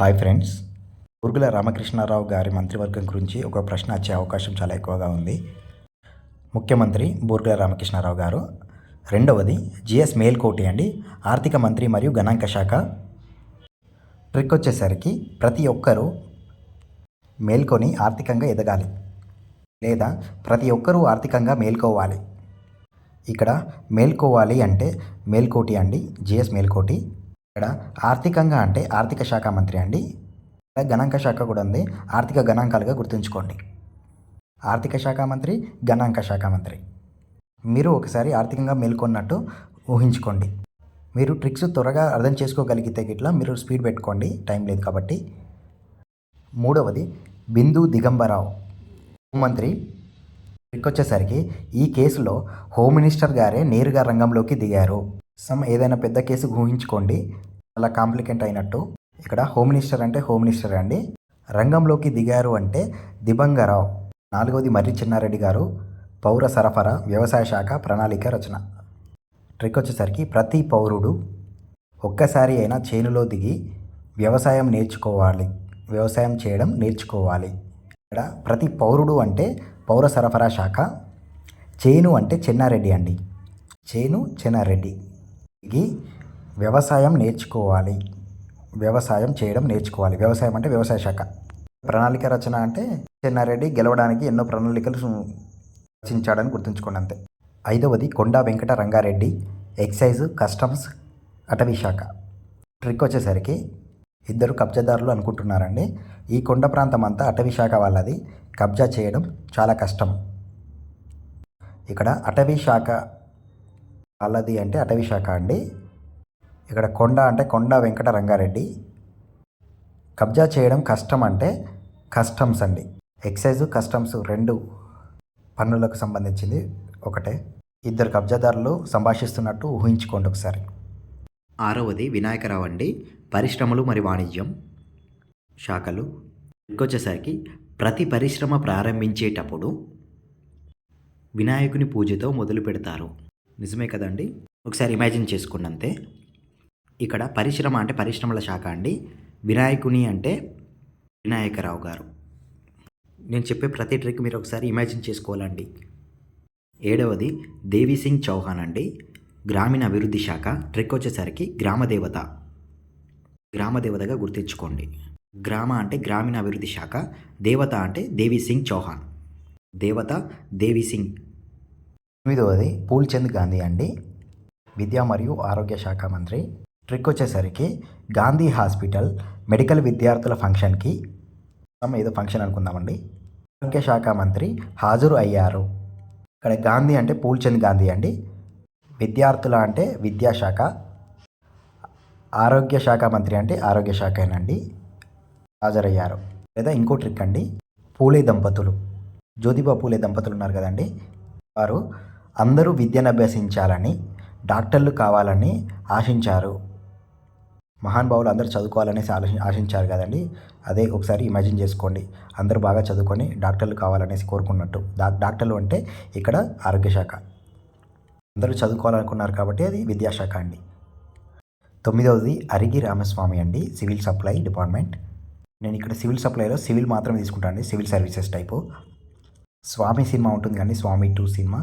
Hi friends. Burgula Ramakrishna Rao గారి మంత్రివర్గం గురించి ఒక ప్రశ్న వచ్చే అవకాశం చాలా ఎక్కువగా ఉంది. ముఖ్యమంత్రి బూర్గుల రామకృష్ణారావు గారు. రెండవది జిఎస్ మేల్కోటి అండి. ఆర్థిక మంత్రి మరియు గణాంక శాఖ. ట్రిక్ వచ్చేసరికి ప్రతి ఒక్కరూ మేల్కొని ఆర్థికంగా ఎదగాలి. లేదా ప్రతి ఒక్కరూ ఆర్థికంగా మేల్కోవాలి. ఇక్కడ మేల్కోవాలి అంటే మేల్కోటి అండి జిఎస్ మేల్కోటి ఇక్కడ ఆర్థికంగా అంటే ఆర్థిక శాఖ మంత్రి అండి. ఇక్కడ గణాంక శాఖ కూడా ఉంది. ఆర్థిక గణాంకాలుగా గుర్తుంచుకోండి. ఆర్థిక శాఖ మంత్రి గణాంక శాఖ మంత్రి. మీరు ఒకసారి ఆర్థికంగా మేల్కొన్నట్టు ఊహించుకోండి. మీరు ట్రిక్స్ త్వరగా అర్థం చేసుకోగలిగితే గిట్లా మీరు స్పీడ్ పెట్టుకోండి. టైం లేదు కాబట్టి. మూడవది బిందు దిగంబరావు. హోంమంత్రి ట్రిక్ వచ్చేసరికి ఈ కేసులో హోమ్ మినిస్టర్ గారే నేరుగా రంగంలోకి దిగారు. సమ్ ఏదైనా పెద్ద కేసు ఊహించుకోండి. అలా కాంప్లికేట్ అయినట్టు. ఇక్కడ హోమ్ మినిస్టర్ అంటే హోమ్ మినిస్టర్ అండి. రంగంలోకి దిగారు అంటే దిబంగరావు నాలుగవది మర్రి చిన్నారెడ్డి గారు పౌర సరఫరా వ్యవసాయ శాఖ ప్రణాళిక రచన. ట్రిక్ వచ్చేసరికి ప్రతి పౌరుడు ఒక్కసారి అయినా చేనులో దిగి వ్యవసాయం నేర్చుకోవాలి. వ్యవసాయం చేయడం నేర్చుకోవాలి. ఇక్కడ ప్రతి పౌరుడు అంటే పౌర సరఫరా శాఖ చేను అంటే చెన్నారెడ్డి అండి. చేను చెన్నారెడ్డి. వ్యవసాయం నేర్చుకోవాలి. వ్యవసాయం చేయడం నేర్చుకోవాలి. వ్యవసాయం అంటే వ్యవసాయ శాఖ. ప్రణాళిక రచన అంటే చెన్నారెడ్డి గెలవడానికి ఎన్నో ప్రణాళికలు రచించాడని గుర్తుంచుకోండి అంతే. ఐదవది కొండా వెంకట రంగారెడ్డి ఎక్సైజ్ కస్టమ్స్ అటవీ శాఖ. ట్రిక్ వచ్చేసరికి ఇద్దరు కబ్జాదారులు అనుకుంటున్నారండి. ఈ కొండ ప్రాంతం అంతా అటవీ శాఖ వాళ్ళది. కబ్జా చేయడం చాలా కష్టం. ఇక్కడ అటవీ శాఖ అల్లది అంటే అటవీ శాఖ అండి. ఇక్కడ కొండ అంటే కొండ వెంకట రంగారెడ్డి. కబ్జా చేయడం కష్టం అంటే కస్టమ్స్ అండి. ఎక్సైజ్ కస్టమ్స్ రెండు పన్నులకు సంబంధించింది ఒకటే. ఇద్దరు కబ్జాదారులు సంభాషిస్తున్నట్టు ఊహించుకోండి ఒకసారి. ఆరవది వినాయకరావు అండి. పరిశ్రమలు మరియు వాణిజ్యం. శాఖలు. ఇంకొచ్చేసరికి ప్రతి పరిశ్రమ ప్రారంభించేటప్పుడు వినాయకుని పూజతో మొదలు పెడతారు. నిజమే కదండి? ఒకసారి ఇమాజిన్ చేసుకోండి అంతే ఇక్కడ పరిశ్రమ అంటే పరిశ్రమల శాఖ అండి. వినాయకుని అంటే వినాయకరావు గారు. నేను చెప్పే ప్రతి ట్రిక్ మీరు ఒకసారి ఇమాజిన్ చేసుకోవాలండి. ఏడవది దేవి సింగ్ చౌహాన్ అండి. గ్రామీణ అభివృద్ధి శాఖ ట్రిక్ వచ్చేసరికి గ్రామదేవత. గ్రామదేవతగా గుర్తించుకోండి. గ్రామ అంటే గ్రామీణ అభివృద్ధి శాఖ దేవత అంటే దేవి సింగ్ చౌహాన్. దేవత దేవి సింగ్ ఎనిమిదవది పూల్చంద్ గాంధీ అండి. విద్యా మరియు ఆరోగ్య శాఖ మంత్రి. ట్రిక్ వచ్చేసరికి గాంధీ హాస్పిటల్ మెడికల్ విద్యార్థుల ఫంక్షన్కి ఏదో ఫంక్షన్ అనుకుందామండి. ఆరోగ్య శాఖ మంత్రి హాజరు అయ్యారు. ఇక్కడ గాంధీ అంటే పూల్చంద్ గాంధీ అండి. విద్యార్థుల అంటే విద్యాశాఖ ఆరోగ్య శాఖ మంత్రి అంటే ఆరోగ్య శాఖేనండి. హాజరయ్యారు. లేదా ఇంకో ట్రిక్ అండి. పూలే దంపతులు. జ్యోతిబా పూలే దంపతులు ఉన్నారు కదండి. వారు అందరూ విద్యను అభ్యసించాలని డాక్టర్లు కావాలని ఆశించారు. మహానుభావులు అందరూ చదువుకోవాలనేసి ఆలోచి ఆశించారు కదండి. అదే ఒకసారి ఇమాజిన్ చేసుకోండి. అందరూ బాగా చదువుకొని డాక్టర్లు కావాలనేసి కోరుకున్నట్టు. డా డాక్టర్లు అంటే ఇక్కడ ఆరోగ్య శాఖ. అందరూ చదువుకోవాలనుకున్నారు కాబట్టి అది విద్యాశాఖ అండి. తొమ్మిదవది అరిగి రామస్వామి అండి సివిల్ సప్లై డిపార్ట్మెంట్. నేను ఇక్కడ సివిల్ సప్లైలో సివిల్ మాత్రమే తీసుకుంటాను అండి civil services type. Swami cinema ఉంటుంది కానీ స్వామి టూ సినిమా.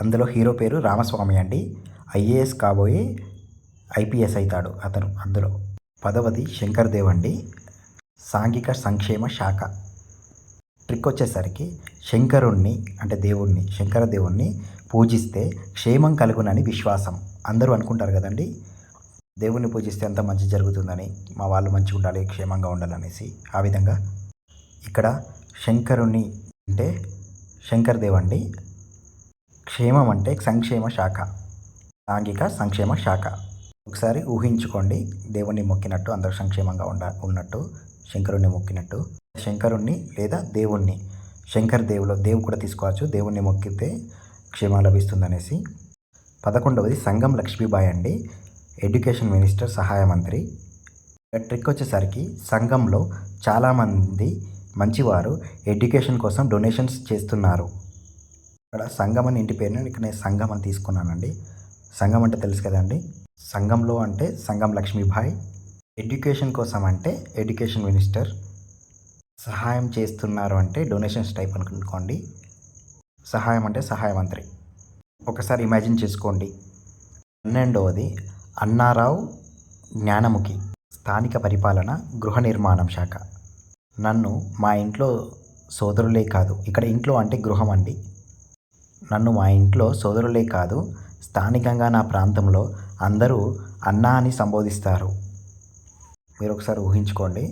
అందులో హీరో పేరు రామస్వామి అండి. ఐఏఎస్ కాబోయే ఐపీఎస్ అవుతాడు అతను అందులో. పదవది శంకర్ దేవ్ అండి. సాంఘిక సంక్షేమ శాఖ. ట్రిక్ వచ్చేసరికి శంకరుణ్ణి అంటే దేవుణ్ణి శంకర దేవుణ్ణి పూజిస్తే క్షేమం కలుగునని విశ్వాసం. అందరూ అనుకుంటారు కదండి దేవుణ్ణి పూజిస్తే అంత మంచి జరుగుతుందని మా వాళ్ళు మంచిగా ఉండాలి క్షేమంగా ఉండాలనేసి. ఆ విధంగా ఇక్కడ శంకరుణ్ణి అంటే శంకర్ దేవ్ అండి. క్షేమం అంటే సంక్షేమ శాఖ. సాంఘిక సంక్షేమ శాఖ. ఒకసారి ఊహించుకోండి. దేవుణ్ణి మొక్కినట్టు అందరూ సంక్షేమంగా ఉండ ఉన్నట్టు శంకరుణ్ణి మొక్కినట్టు. శంకరుణ్ణి లేదా దేవుణ్ణి. శంకర్ దేవులో దేవు కూడా తీసుకోవచ్చు. దేవుణ్ణి మొక్కితే క్షేమం లభిస్తుందనేసి. పదకొండవది సంగం లక్ష్మీబాయి అండి. ఎడ్యుకేషన్ మినిస్టర్ సహాయ మంత్రి. ట్రిక్ వచ్చేసరికి సంఘంలో చాలామంది మంచివారు ఎడ్యుకేషన్ కోసం డొనేషన్స్ చేస్తున్నారు. ఇక్కడ సంఘం అని ఇంటి పేరుని ఇక్కడ నేను సంఘం అని తీసుకున్నానండి. సంఘం అంటే తెలుసు కదండి సంఘంలో అంటే సంఘం లక్ష్మీభాయ్ ఎడ్యుకేషన్ కోసం అంటే ఎడ్యుకేషన్ మినిస్టర్ సహాయం చేస్తున్నారు అంటే డొనేషన్స్ టైప్ అనుకోండి. సహాయం అంటే సహాయ మంత్రి. ఒకసారి ఇమాజిన్ చేసుకోండి. పన్నెండవది అన్నారావు జ్ఞానముఖి స్థానిక పరిపాలన గృహ నిర్మాణం శాఖ. నన్ను మా ఇంట్లో సోదరులే కాదు. ఇక్కడ ఇంట్లో అంటే గృహం అండి. నన్ను మా ఇంట్లో సోదరులే కాదు. స్థానికంగా నా ప్రాంతంలో అందరూ అన్న అని సంబోధిస్తారు. మీరు ఒకసారి ఊహించుకోండి.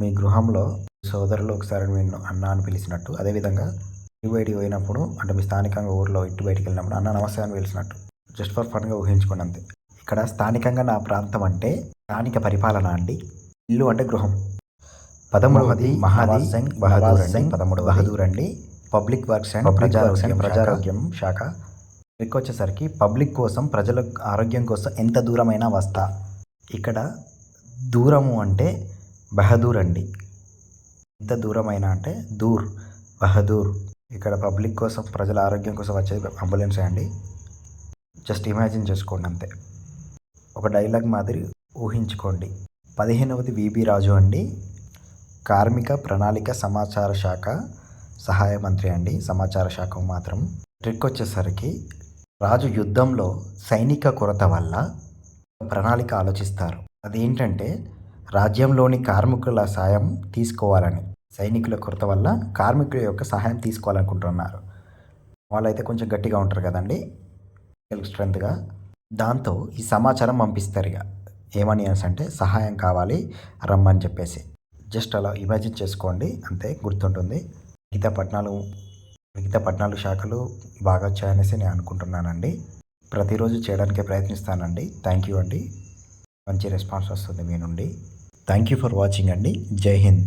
మీ గృహంలో సోదరులు ఒకసారి నిన్ను అన్న అని పిలిచినట్టు అదేవిధంగా ఇంటి బయటికి పోయినప్పుడు అంటే మీ స్థానికంగా ఊర్లో ఇంటి బయటికి వెళ్ళినప్పుడు అన్న నమస్తే అని పిలిచినట్టు. జస్ట్ ఫర్ ఫన్గా ఊహించుకోండి అంతే. ఇక్కడ స్థానికంగా నా ప్రాంతం అంటే స్థానిక పరిపాలన అండి. ఇల్లు అంటే గృహం. పదమూడవది మహాది సింగ్ బహదూర్ సింగ్ పదమూడవ బహదూర్ అండి. పబ్లిక్ వర్క్స్ అండ్ ప్రజారోగ్యం ప్రజారోగ్యం శాఖ. ఇక్కడికి వచ్చేసరికి పబ్లిక్ కోసం ప్రజల ఆరోగ్యం కోసం ఎంత దూరమైనా వస్తా. ఇక్కడ దూరము అంటే బహదూర్ అండి. ఎంత దూరమైనా అంటే దూర్ బహదూర్. ఇక్కడ పబ్లిక్ కోసం ప్రజల ఆరోగ్యం కోసం వచ్చేది అంబులెన్స్ అండి. జస్ట్ ఇమాజిన్ చేసుకోండి అంతే. ఒక డైలాగ్ మాదిరి ఊహించుకోండి. పదిహేనవది విబి రాజు అండి. కార్మిక ప్రణాళిక సమాచార శాఖ సహాయ మంత్రి అండి. సమాచార శాఖ మాత్రం ట్రిక్ వచ్చేసరికి రాజు యుద్ధంలో సైనిక కొరత వల్ల ప్రణాళిక ఆలోచిస్తారు. అదేంటంటే రాజ్యంలోని కార్మికుల సాయం తీసుకోవాలని సైనికుల కొరత వల్ల కార్మికుల యొక్క సహాయం తీసుకోవాలనుకుంటున్నారు. వాళ్ళైతే కొంచెం గట్టిగా ఉంటారు కదండి స్ట్రెంత్గా దాంతో ఈ సమాచారం పంపిస్తారు ఇక ఏమని అనేసి అంటే సహాయం కావాలి రమ్మని చెప్పేసి. జస్ట్ అలా ఇమాజిన్ చేసుకోండి. అంతే గుర్తుంటుంది. మిగతా పట్టణాలు మిగతా పట్టణాలు శాఖలు బాగా వచ్చాయనేసి నేను అనుకుంటున్నానండి. ప్రతిరోజు చేయడానికే ప్రయత్నిస్తానండి. థ్యాంక్ యూ అండి. మంచి రెస్పాన్స్ వస్తుంది మీ నుండి. థ్యాంక్ యూ ఫర్ వాచింగ్ అండి. జై హింద్.